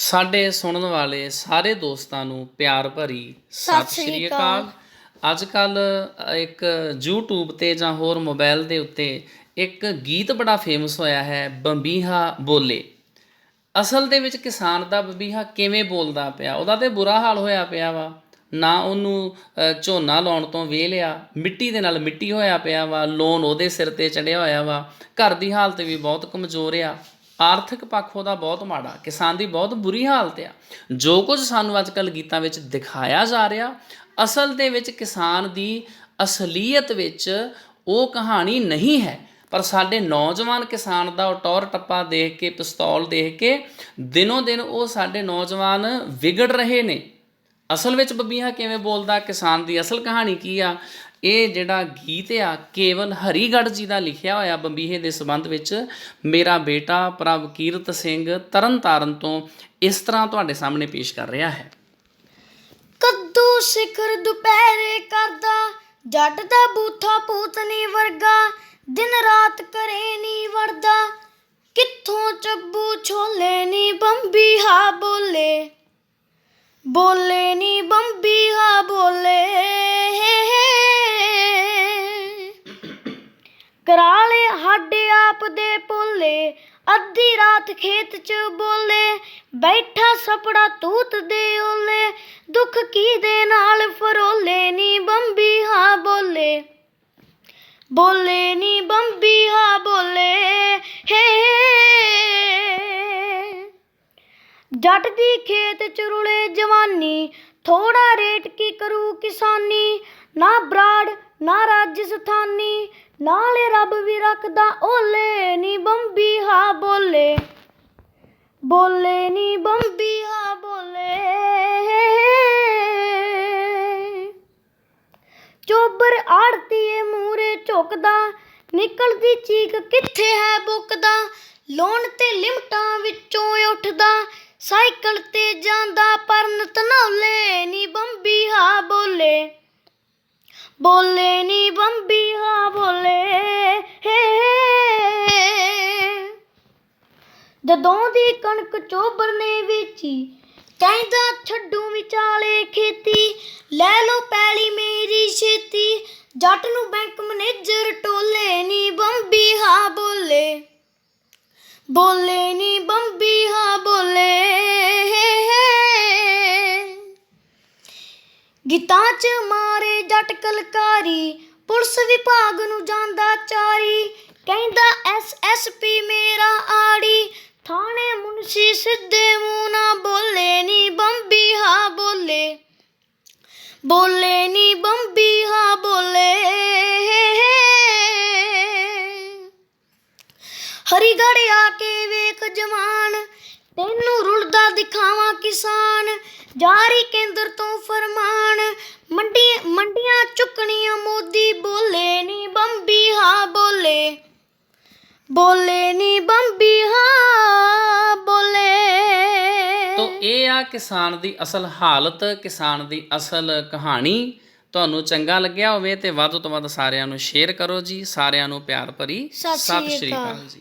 ਸਾਡੇ ਸੁਣਨ ਵਾਲੇ ਸਾਰੇ ਦੋਸਤਾਂ ਨੂੰ ਪਿਆਰ ਭਰੀ ਸਤਿ ਸ੍ਰੀ ਅਕਾਲ। ਅੱਜ ਕੱਲ ਇੱਕ YouTube ਤੇ ਜਾਂ ਹੋਰ ਮੋਬਾਈਲ ਦੇ ਉੱਤੇ ਇੱਕ ਗੀਤ ਬੜਾ ਫੇਮਸ ਹੋਇਆ ਹੈ ਬੰਬੀਹਾ ਬੋਲੇ। ਅਸਲ ਦੇ ਵਿੱਚ ਕਿਸਾਨ ਦਾ ਬੰਬੀਹਾ ਕਿਵੇਂ ਬੋਲਦਾ ਪਿਆ? ਉਹਦਾ ਤੇ ਬੁਰਾ ਹਾਲ ਹੋਇਆ ਪਿਆ ਵਾ। ਨਾ ਉਹਨੂੰ ਝੋਨਾ ਲਾਉਣ ਤੋਂ ਵੇਲਿਆ ਮਿੱਟੀ ਦੇ ਨਾਲ ਮਿੱਟੀ ਹੋਇਆ ਪਿਆ ਵਾ ਲੋਨ ਉਹਦੇ ਸਿਰ ਤੇ ਚੜਿਆ ਹੋਇਆ ਵਾ। ਘਰ ਦੀ ਹਾਲਤ ਵੀ ਬਹੁਤ ਕਮਜ਼ੋਰ ਆ। ਆਰਥਿਕ ਪੱਖ ਉਹਦਾ ਬਹੁਤ ਮਾੜਾ, ਕਿਸਾਨ ਦੀ ਬਹੁਤ ਬੁਰੀ ਹਾਲਤ ਆ। ਜੋ ਕੁਝ ਸਾਨੂੰ ਅੱਜ ਕੱਲ ਗੀਤਾਂ ਵਿੱਚ ਦਿਖਾਇਆ ਜਾ ਰਿਹਾ, ਅਸਲ ਦੇ ਵਿੱਚ ਕਿਸਾਨ ਦੀ ਅਸਲੀਅਤ ਵਿੱਚ ਉਹ ਕਹਾਣੀ ਨਹੀਂ ਹੈ। ਪਰ ਸਾਡੇ ਨੌਜਵਾਨ ਕਿਸਾਨ ਦਾ ਉਹ ਟੌਰ ਟੱਪਾ ਦੇਖ ਕੇ, ਪਿਸਤੌਲ ਦੇਖ ਕੇ ਦਿਨੋਂ ਦਿਨ ਉਹ ਸਾਡੇ ਨੌਜਵਾਨ ਵਿਗੜ ਰਹੇ ਨੇ। ਅਸਲ ਵਿੱਚ ਬੱਬੀਹਾ ਕਿਵੇਂ ਬੋਲਦਾ, ਕਿਸਾਨ ਦੀ ਅਸਲ ਕਹਾਣੀ ਕੀ ਆ? ਇਹ ਜਿਹੜਾ ਗੀਤ ਆ, ਕੇਵਲ ਹਰੀਗੜ੍ਹ ਜੀ ਦਾ ਲਿਖਿਆ ਹੋਇਆ ਬੰਬੀਹੇ ਦੇ ਸੰਬੰਧ ਵਿੱਚ ਮੇਰਾ ਬੇਟਾ ਪ੍ਰਭਕੀਰਤ ਸਿੰਘ ਤਰਨਤਾਰਨ ਤੋਂ ਇਸ ਤਰ੍ਹਾਂ ਤੁਹਾਡੇ ਸਾਹਮਣੇ ਪੇਸ਼ ਕਰ ਰਿਹਾ ਹੈ। ਕੱਦੂ ਸਿਖਰ ਦੁਪਹਿਰੇ ਕਰਦਾ, ਜੱਟ ਦਾ ਬੂਥਾ ਪੂਤਨੀ ਵਰਗਾ, ਦਿਨ ਰਾਤ ਕਰੇ ਨੀ ਵਰਦਾ ਕਿੱਥੋਂ ਚੱਬੂ ਛੋਲੇ ਨੀ ਬੰਬੀਹਾ ਬੋਲੇ? ਬੋਲੇ ਨੀ ਬੰਬੀ, ਹਾਂ ਬੋਲੇ। ਕਰਾਲੇ ਸਾਡੇ ਆਪ ਦੇ ਭੋਲੇ ਅੱਧੀ ਰਾਤ ਖੇਤ ਚ ਬੋਲੇ। ਬੈਠਾ ਸਪੜਾ ਤੂਤ ਦੇ ਓਲੇ, ਦੁੱਖ ਕੀ ਦੇ ਨਾਲ ਫਰੋਲੇ? ਨੀ ਬੰਬੀ, ਹਾਂ ਬੋਲੇ। ਬੋਲੇ ਨੀ ਬੰਬੀ ਜੱਟ ਦੀ ਖੇਤ ਚ ਰੁਲੇ ਜਵਾਨੀ ਥੋੜਾ ਰੇਟ ਕੀ ਕਰੂ ਕਿਸਾਨੀ? ਨਾ ਬਰਾੜ, ਨਾ ਰਾਜਸਥਾਨੀ, ਨਾਲੇ ਰੱਬ ਵੀ ਰੱਖਦਾ ਓਲੇ ਨੀ ਬੰਬੀ, ਹਾ ਬੋਲੇ। ਬੋਲੇ ਨੀ ਬੰਬੀ, ਹਾ ਬੋਲੇ। ਚੋਬਰ ਆੜਤੀਏ ਮੂਰੇ ਝੁਕਦਾ, ਨਿਕਲਦੀ ਚੀਕ ਕਿੱਥੇ ਹੈ ਬੁੱਕਦਾ? ਲੋਨ ਤੇ ਲਿਮਟਾਂ ਵਿੱਚੋਂ ਉੱਠਦਾ, ਸਾਈਕਲ ਤੇ ਜਾਂਦਾ, ਪਰਨ ਤਨੌਲੇ ਨੀ ਬੰਬੀ, ਹਾ ਬੋਲੇ। ਬੋਲੇ ਨੀ ਬੰਬੀ, ਹਾ ਬੋਲੇ ਜਦੋਂ ਦੀ ਕਣਕ ਚੋਬਰ ਨੇ ਵੇਚੀ, ਕਹਿੰਦਾ ਛੱਡੂ ਵਿਚਾਲੇ ਖੇਤੀ, ਲੈ ਲੋ ਪੈਲੀ ਮੇਰੀ ਛੇਤੀ, ਜੱਟ ਨੂੰ ਬੈਂਕ ਮੈਨੇਜਰ ਟੋਲੇ ਬੋਲੇ ਨੀ ਬੰਬੀ, ਹਾ ਬੋਲੇ। ਗੀਤਾਂ 'ਚ ਮਾਰੇ ਜੱਟ ਕਲਕਾਰੀ, ਪੁਲਿਸ ਵਿਭਾਗ ਨੂੰ ਜਾਂਦਾ ਚਾਰੀ। ਕਹਿੰਦਾ ਐਸ ਐਸ ਪੀ ਮੇਰਾ ਆੜੀ। ਥਾਣੇ ਮੁਨਸ਼ੀ ਸਿੱਧੇ ਮੂੰਹ ਨਾ ਬੋਲੇ ਨੀ ਬੰਬੀ, ਹਾ ਬੋਲੇ। ਬੋਲੇ ਹਰੀਗੜ੍ਹ ਆ ਕੇ ਵੇਖ ਜਵਾਨ। ਤੈਨੂੰ ਰੁਲਦਾ ਦਿਖਾਵਾਂ ਕਿਸਾਨ। ਜਾਰੀ ਕੇਂਦਰ ਤੋਂ ਫਰਮਾਨ। ਮੰਡੀ ਮੰਡੀਆਂ ਚੁੱਕਣੀਆਂ ਮੋਦੀ ਬੋਲੇ ਨੀ ਬੰਬੀ ਹਾਂ ਬੋਲੇ। ਬੋਲੇ ਨੀ ਬੰਬੀ ਹਾਂ ਬੋਲੇ। ਤੋ ਇਹ ਆ ਕਿਸਾਨ ਦੀ ਅਸਲ ਹਾਲਤ ਕਿਸਾਨ ਦੀ ਅਸਲ ਕਹਾਣੀ। ਤੁਹਾਨੂੰ ਚੰਗਾ ਲੱਗਿਆ ਹੋਵੇ ਤੇ ਵੱਧ ਤੋਂ ਵੱਧ ਸਾਰਿਆਂ ਨੂੰ ਸ਼ੇਅਰ ਕਰੋ ਜੀ। ਸਾਰਿਆਂ ਨੂੰ ਪਿਆਰ ਭਰੀ ਸਤਿ ਸ੍ਰੀ। ਅਕਾਲ। ਜੀ।